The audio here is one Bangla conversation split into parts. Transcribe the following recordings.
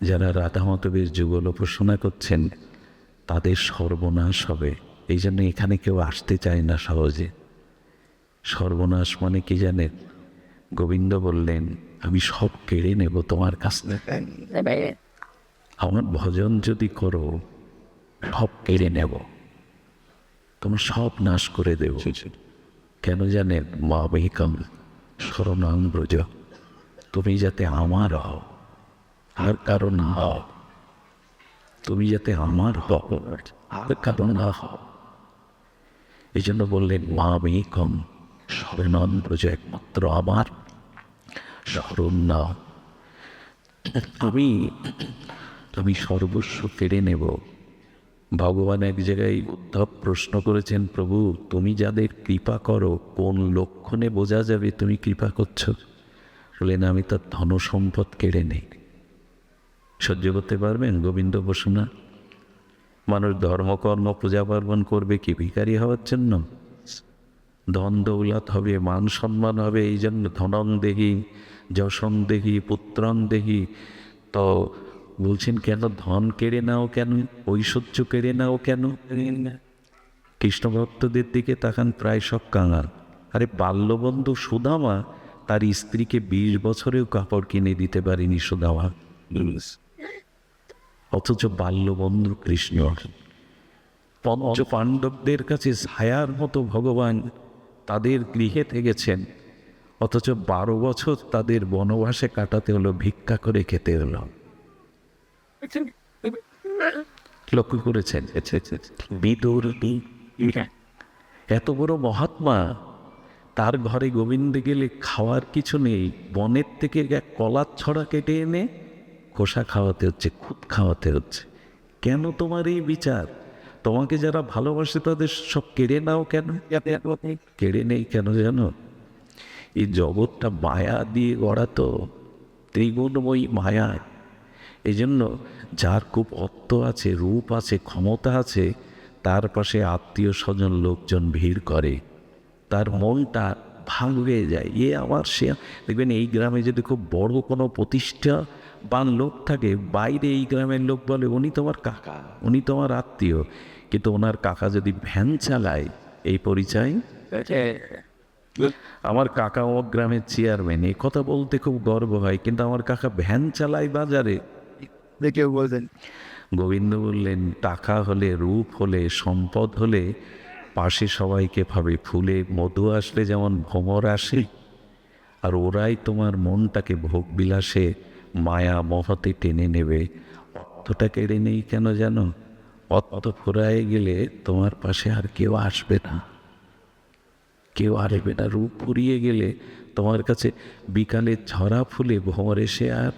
যারা রাধা মাধবের যুগল উপাসনা করছেন তাদের সর্বনাশ হবে। এই জন্য এখানে কেউ আসতে চায় না সহজে। সর্বনাশ মানে কি জানেন? গোবিন্দ বললেন আমি সব কেড়ে নেব তোমার কাছ থেকে। আমার ভজন যদি করো সব কেড়ে নেব। তোমার সব নাশ করে দেব। কেন জানেন? মা বেকম শরণাং ব্রজ। তুমি যাতে আমার হও। আর কারণ না হও। তুমি যাতে আমার হও, আর কারণ না হও। এই জন্য বললেন, মা বেকম শরণাং ব্রজ একমাত্র আমার। শরণ না আমি আমি সর্বস্ব কেড়ে নেব। ভগবান এক জায়গায় উদ্ধব প্রশ্ন করেছেন, প্রভু, তুমি যাদের কৃপা করো, কোন লক্ষণে বোঝা যাবে তুমি কৃপা করছ? বললেন, আমি তার ধন সম্পদ কেড়ে নেই। সহ্য করতে পারবেন? গোবিন্দ বসুনা মানুষ ধর্মকর্ম পূজা পার্বণ করবে, কি ভিকারি হওয়ার জন্য? ধন দৌলত হবে, মান সম্মান হবে, এই জন্য ধনং দেহি, যশং দেহি, পুত্রং দেহি। তো বলছেন, কেন ধন কেড়ে নাও কেন? ঐশ্বর্য কেড়ে নাও কেন? কৃষ্ণ ভক্তদের দিকে তাকান, প্রায় সব কাঙাল। আরে, বাল্যবন্ধু সুদামা, তার স্ত্রীকে বিশ বছরেও কাপড় কিনে দিতে পারেনি সুদামা। অথচ বাল্যবন্ধু কৃষ্ণ পঞ্চ পাণ্ডবদের কাছে ছায়ার মতো ভগবান তাদের গৃহে থেকেছেন, অথচ বারো বছর তাদের বনবাসে কাটাতে হলো, ভিক্ষা করে খেতে হলো। লক্ষ্য করেছেন, বিদুর এত বড় মহাত্মা, তার ঘরে গোবিন্দ গেলে খাওয়ার কিছু নেই, বনের থেকে এক কলার ছড়া কেটে এনে খোসা খাওয়াতে হচ্ছে, খুদ খাওয়াতে হচ্ছে। কেন তোমার এই বিচার? তোমাকে যারা ভালোবাসে তাদের সব কেড়ে নাও কেন? কেড়ে নেই কেন জানো? এই জগৎটা মায়া দিয়ে গড়া তো, ত্রিগুণময়ী মায়া। এই জন্য যার খুব অর্থ আছে, রূপ আছে, ক্ষমতা আছে, তার পাশে আত্মীয় স্বজন, লোকজন ভিড় করে। তার মনটা ভাঙ হয়ে যায়। এ আমার সে, দেখবেন এই গ্রামে যদি খুব বড় কোনো প্রতিষ্ঠা বান লোক থাকে বাইরে এই গ্রামের লোক বলে উনি তোমার কাকা উনি তোমার আত্মীয়। কিন্তু ওনার কাকা যদি ভ্যান চালায় এই পরিচয়? আমার কাকা ও গ্রামের চেয়ারম্যান এই কথা বলতে খুব গর্ব হয় কিন্তু আমার কাকা ভ্যান চালায় বাজারে। কেউ বলছেন গোবিন্দ বললেন টাকা হলে রূপ হলে সম্পদ হলে পাশে সবাইকে ভাবে ফুলে মধু আসলে যেমন ভ্রমর আসে আর ওরাই তোমার মনটাকে ভোগ বিলাসে মায়া মহতে টেনে নেবে, অর্থটা কেড়ে নেই কেন জানো? অত ফুরায় গেলে তোমার পাশে আর কেউ আসবে না। কেউ আসবে না, রূপ ফুরিয়ে গেলে তোমার কাছে বিকালে ঝরা ফুলে ভ্রমর এসে আর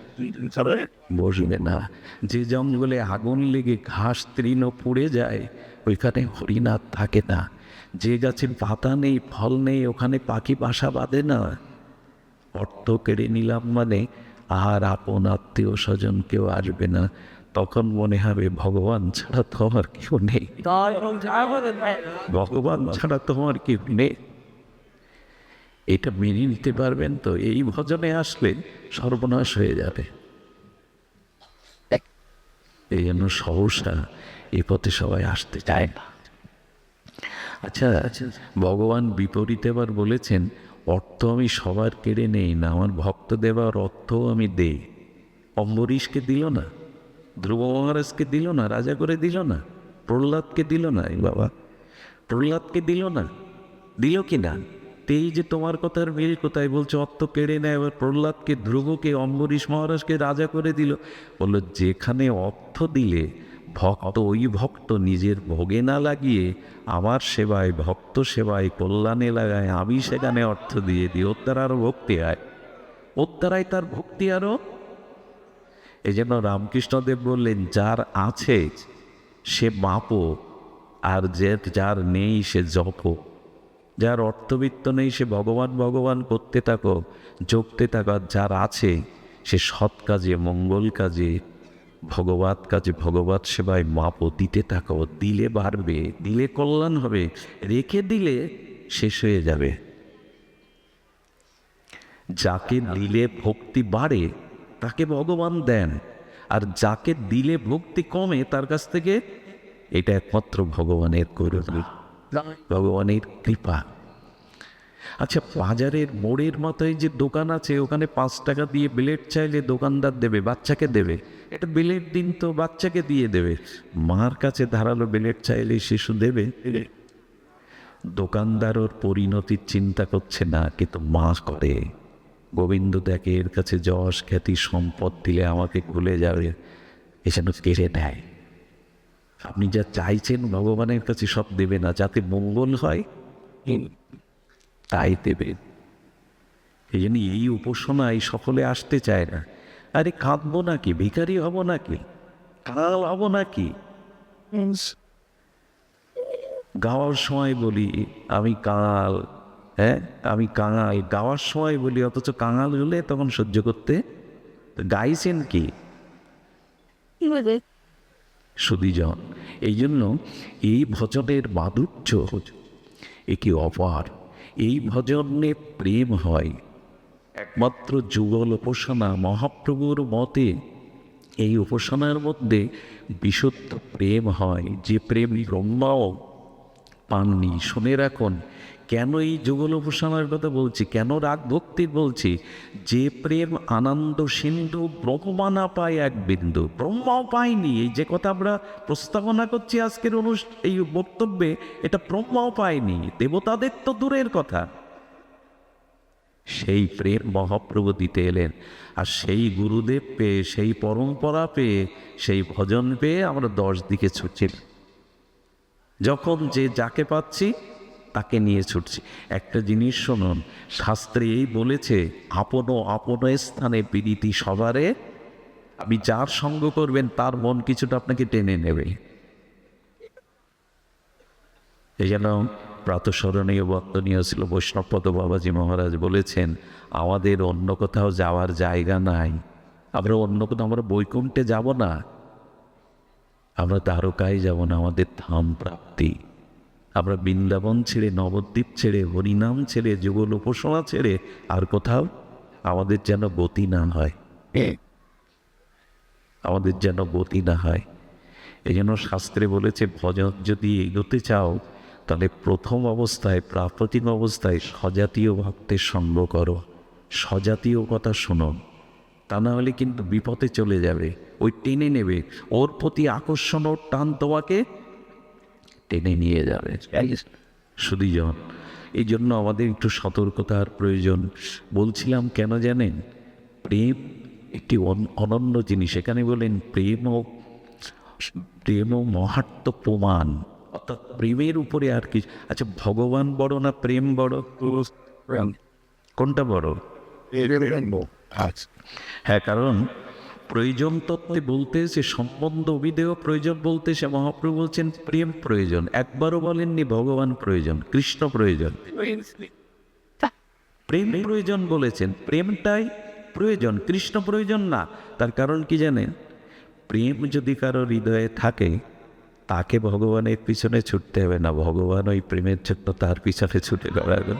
বসবে না। যে জঙ্গলে আগুন লেগে ঘাস তৃণ পুড়ে যায়, ওইখানে হরিণাথ থাকে না। যে গাছে পাতা নেই, ফল নেই, ওখানে পাখি বাসা বাঁধে না। অর্থ কেড়ে নিলাম মানে আর আপন আত্মীয় স্বজন কেউ আসবে না। তখন মনে হবে ভগবান ছাড়া তো আমার কেউ নেই। ভগবান ছাড়া তোমার কেউ নেই। এটা মেনে নিতে পারবেন তো, এই ভজনে আসলে সর্বনাশ হয়ে যাবে। এই জন্য সহসা এ পথে সবাই আসতে চায় না। আচ্ছা আচ্ছা ভগবান বিপরীতে আবার বলেছেন অর্থ আমি সবার কেড়ে নেই না, আমার ভক্ত দেবার অর্থও আমি দেই। অম্বরীশকে দিল না, ধ্রুব মহারাজকে দিল না, রাজা করে দিল না, প্রহ্লাদকে দিল না, এই বাবা, প্রহ্লাদকে দিল না, দিল কি না? তেই যে তোমার কথার মিল কোথায়? বলছে, অর্থ কেড়ে নেয়, এবার প্রহ্লাদকে, ধ্রুবকে, অম্বরীশ মহারাজকে রাজা করে দিল। বলল, যেখানে অর্থ দিলে ভক্ত, ওই ভক্ত নিজের ভোগে না লাগিয়ে আমার সেবায়, ভক্ত সেবায়, কল্যাণে লাগায়, আমি সেখানে অর্থ দিয়ে দিই। ওর দ্বারা আরও ভক্তি হয় ওর দ্বারাই তার ভক্তি আরও এই জন্য রামকৃষ্ণদেব বললেন, যার আছে, সে মাপো, আর যে, যার নেই, সে জপ। যার অর্থবিত্ত নেই, সে ভগবান ভগবান করতে থাকো যোগতে থাকো যার আছে, সে সৎ কাজে, মঙ্গল কাজে ভগবত কাজে ভগবত সেবায় মাপো দিতে থাকো দিলে বাড়বে, দিলে কল্যাণ হবে, রেখে দিলে শেষ হয়ে যাবে। যাকে দিলে ভক্তি বাড়ে, তাকে ভগবান দেন। আর যাকে দিলে ভক্তি কমে, তার কাছ থেকে এটা একমাত্র ভগবানের করুণা, ভগবানের কৃপা। আচ্ছা বাজারের মোড়ের মাথায় যে দোকান আছে, ওখানে পাঁচ টাকা দিয়ে ব্লেড চাইলে দোকানদার দেবে, বাচ্চাকে দেবে। এটা ব্লেড দিন তো বাচ্চাকে দিয়ে দেবে। মার কাছে ধারালো ব্লেড চাইলে শিশু দেবে। দোকানদার ওর পরিণতির চিন্তা করছে না কিন্তু মা করে। গোবিন্দ দেখে এর কাছে যশ খ্যাতি সম্পদ দিলে আমাকে ভুলে যাবে এসে কেড়ে নেয়। আপনি যা চাইছেন ভগবানের কাছে সব দেবে না যাতে মঙ্গল হয় তাই দেবেন। এই জন্য এই উপাসনায় সকলে আসতে চায় না। আরে কাঁদবো নাকি? ভিখারি হব নাকি? কাল হব নাকি? গাওয়ার সময় বলি আমি কাঙাল হ্যাঁ? আমি কাঙাল। গাওয়ার সময় বলি অথচ কাঙাল হলে তখন সহ্য করতে গাইছেন কি? সুদীজন এই জন্য এই ভজনের মাধুর্য একে অপার। এই ভজনে প্রেম হয়। একমাত্র যুগল উপাসনা মহাপ্রভুর মতে, এই উপাসনার মধ্যে বিশুদ্ধ প্রেম হয়। যে প্রেম ব্রহ্মাও, পাননি, শুনে রাখুন, কেন এই যুগল উপাসনার কথা বলছি, কেন রাগ ভক্তির বলছি? যে প্রেম আনন্দ সিন্ধু ব্রহ্মা না পায় এক বিন্দু, ব্রহ্মাও পায়নি। এই যে কথা আমরা প্রস্তাবনা করছি আজকের অনুষ্ঠা এই বক্তব্যে, এটা ব্রহ্মাও পায়নি। দেবতাদের তো দূরের কথা। সেই প্রেম মহাপ্রভু দিতে এলেন। আর সেই গুরুদেব পেয়ে, সেই পরম্পরা পেয়ে, সেই ভজন পেয়ে আমরা দশ দিকে ছুটছি। যখন যে যাকে পাচ্ছি, তাকে নিয়ে ছুটছি। একটা জিনিস শুনুন, শাস্ত্রে এই বলেছে, আপন আপন স্থানে বিদিতি সবারে আপনি যার সঙ্গ করবেন, তার মন কিছুটা আপনাকে টেনে নেবে। এই জন্য প্রাতঃস্মরণীয় বন্দনীয় ছিল বৈষ্ণবপদ বাবাজি মহারাজ বলেছেন আমাদের অন্য কোথাও যাওয়ার জায়গা নাই। আমরা অন্য কোথাও আমরা বৈকুণ্ঠে যাব না। আমরা দ্বারকায় যাব না আমাদের ধাম প্রাপ্তি। আমরা বৃন্দাবন ছেড়ে নবদ্বীপ ছেড়ে হরিনাম ছেড়ে যুগল উপাসনা ছেড়ে আর কোথাও আমাদের যেন গতি না হয়। আমাদের যেন গতি না হয়। এই জন্য শাস্ত্রে বলেছে ভজন যদি এগোতে চাও তাহলে প্রথম অবস্থায় প্রাপ্তিক অবস্থায় স্বজাতীয় ভক্তের সঙ্গ করো। স্বজাতীয় কথা শোনো। তা না হলে কিন্তু বিপদে চলে যাবে। ওই টেনে নেবে। ওর প্রতি আকর্ষণ ওর টান তোমাকে টেনে নিয়ে যাবে। সুদীজন এই জন্য আমাদের একটু সতর্কতার প্রয়োজন। বলছিলাম কেন জানেন? প্রেম একটি অন- অনন্য জিনিস। এখানে বলেন প্রেম ও, প্রেম মহাত্ম প্রমাণ। অর্থাৎ প্রেমের উপরে আর কি। আচ্ছা ভগবান বড় না প্রেম বড়? কোনটা বড়? হ্যাঁ কারণ প্রয়োজন তত্ত্বে বলতে সে সম্বন্ধ অভিদেয় প্রয়োজন বলতে সে মহাপ্রভু বলছেন প্রেম প্রয়োজন। একবারও বলেননি ভগবান প্রয়োজন কৃষ্ণ প্রয়োজন। প্রেম প্রয়োজন বলেছেন প্রেমটাই প্রয়োজন কৃষ্ণ প্রয়োজন না। তার কারণ কি জানেন? প্রেম যদি কারও হৃদয়ে থাকে তাকে ভগবানের পিছনে ছুটতে হবে না। ভগবান ওই প্রেমের জন্য তার পিছনে ছুটে বেড়াবেন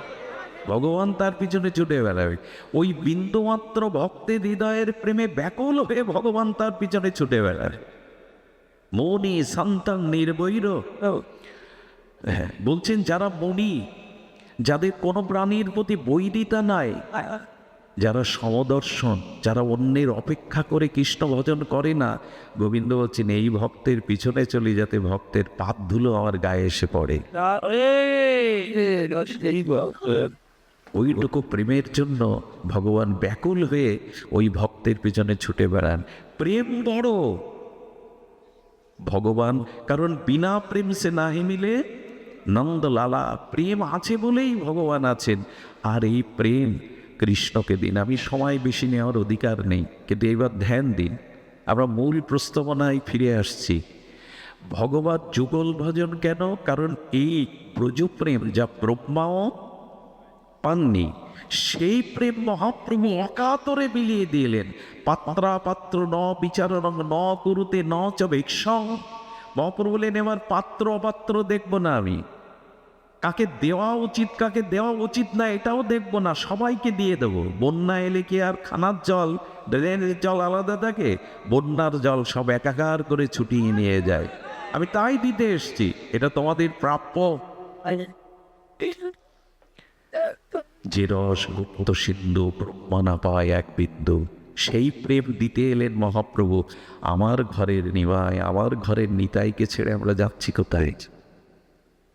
ভগবান তার পিছনে ছুটে বেড়াবে। ওই বিন্দুমাত্র ভক্তের হৃদয়ের প্রেমে ব্যাকুল হয়ে ভগবান তার পিছনে ছুটে বেড়াবে মনি সন্তান নির্বৈর। হ্যাঁ বলছেন যারা মনি, যাদের কোনো প্রাণীর প্রতি বৈরিতা নাই যারা সমদর্শন, যারা অন্যের অপেক্ষা করে কৃষ্ণ ভজন করে না, গোবিন্দ বলছেন, এই ভক্তের পিছনে চলে যাতে ভক্তের পাপ ধুলো আমার গায়ে এসে পড়ে। ওইটুকু প্রেমের জন্য ভগবান ব্যাকুল হয়ে ওই ভক্তের পিছনে ছুটে বেড়ান। প্রেম বড়। ভগবান, কারণ বিনা প্রেম সে নাহি মিলে। নন্দলালা প্রেম আছে বলেই ভগবান আছেন। আর এই প্রেম কৃষ্ণকে দিন। আমি সময় বেশি নেওয়ার অধিকার নেই, কিন্তু এবার ধ্যান দিন। আমরা মূল প্রস্তাবনায় ফিরে আসছি। ভগবত যুগল ভজন কেন? কারণ এই ব্রজপ্রেম যা ব্রহ্মাও পাননি, সেই প্রেম মহাপ্রভু অকাতরে বিলিয়ে দিলেন। পাত্রা পাত্র ন বিচারণ ন কুরুতে ন চ ভিক্ষং। মহাপ্রভু বলেন, এবার পাত্র অপাত্র দেখব না আমি। কাকে দেওয়া উচিত, কাকে দেওয়া উচিত না, এটাও দেখব না, সবাইকে দিয়ে দেবো। বন্যা এলে কি আর খানার জল, ড্রেনের জল আলাদা থাকে? বন্যার জল সব একাকার করে ছুটিয়ে নিয়ে যায়। আমি তাই দিতে এসছি, এটা তোমাদের প্রাপ্য। যে রস গুপ্ত সিন্ধু ব্রহ্মা পায় এক বিন্দু, সেই প্রেম দিতে এলেন মহাপ্রভু। আমার ঘরের নিবায়, আমার ঘরের নিতাইকে ছেড়ে আমরা যাচ্ছি কোথায়?